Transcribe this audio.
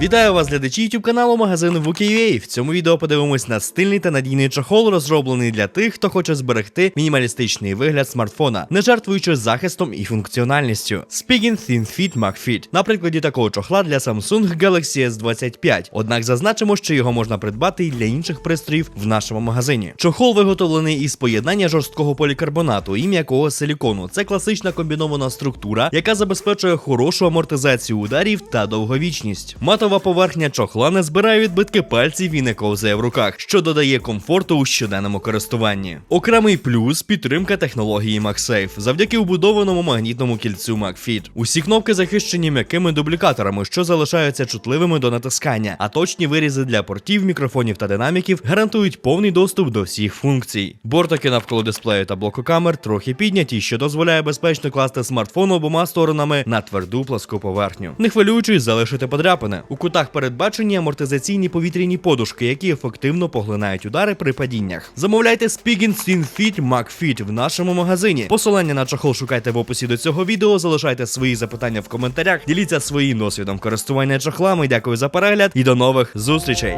Вітаю вас, глядачі YouTube каналу магазину VK.UA. В цьому відео подивимось на стильний та надійний чохол, розроблений для тих, хто хоче зберегти мінімалістичний вигляд смартфона, не жертвуючи захистом і функціональністю. Spigen Thin Fit MagFit на прикладі такого чохла для Samsung Galaxy S25. Однак зазначимо, що його можна придбати і для інших пристроїв в нашому магазині. Чохол виготовлений із поєднання жорсткого полікарбонату і м'якого силікону. Це класична комбінована структура, яка забезпечує хорошу амортизацію ударів та довговічність. Матова поверхня чохла не збирає відбитки пальців і не ковзає в руках, що додає комфорту у щоденному користуванні. Окремий плюс підтримка технології MagSafe завдяки вбудованому магнітному кільцю MagFit. Усі кнопки захищені м'якими дублікаторами, що залишаються чутливими до натискання, а точні вирізи для портів, мікрофонів та динаміків гарантують повний доступ до всіх функцій. Бортики навколо дисплею та блоку камер трохи підняті, що дозволяє безпечно класти смартфон обома сторонами на тверду пласку поверхню. Не хвилюючись залишити подряпини. У кутах передбачені амортизаційні повітряні подушки, які ефективно поглинають удари при падіннях. Замовляйте Spigen Thin Fit MagFit в нашому магазині. Посилання на чохол шукайте в описі до цього відео. Залишайте свої запитання в коментарях. Діліться своїм досвідом користування чохлами. Дякую за перегляд і до нових зустрічей.